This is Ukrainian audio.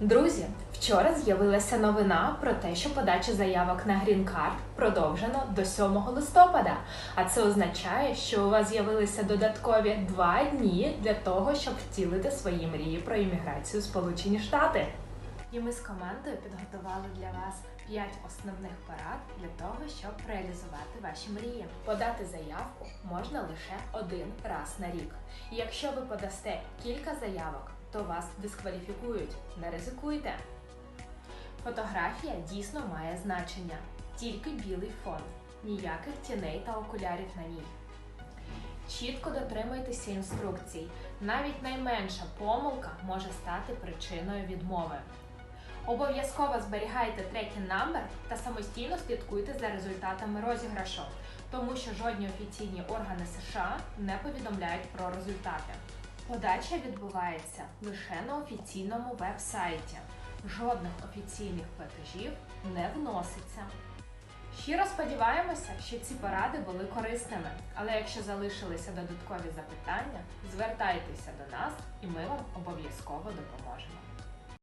Друзі, вчора з'явилася новина про те, що подача заявок на Card продовжено до 7 листопада. А це означає, що у вас з'явилися додаткові два дні для того, щоб втілити свої мрії про імміграцію Сполучені Штати. І ми з командою підготували для вас 5 основних порад для того, щоб реалізувати ваші мрії. Подати заявку можна лише один раз на рік. І якщо ви подасте кілька заявок, то вас дискваліфікують. Не ризикуйте. Фотографія дійсно має значення. Тільки білий фон, ніяких тіней та окулярів на ній. Чітко дотримуйтеся інструкцій. Навіть найменша помилка може стати причиною відмови. Обов'язково зберігайте трекінг номер та самостійно слідкуйте за результатами розіграшу, тому що жодні офіційні органи США не повідомляють про результати. Подача відбувається лише на офіційному веб-сайті. Жодних офіційних платежів не вноситься. Щиро сподіваємося, що ці поради були корисними, але якщо залишилися додаткові запитання, звертайтеся до нас і ми вам обов'язково допоможемо.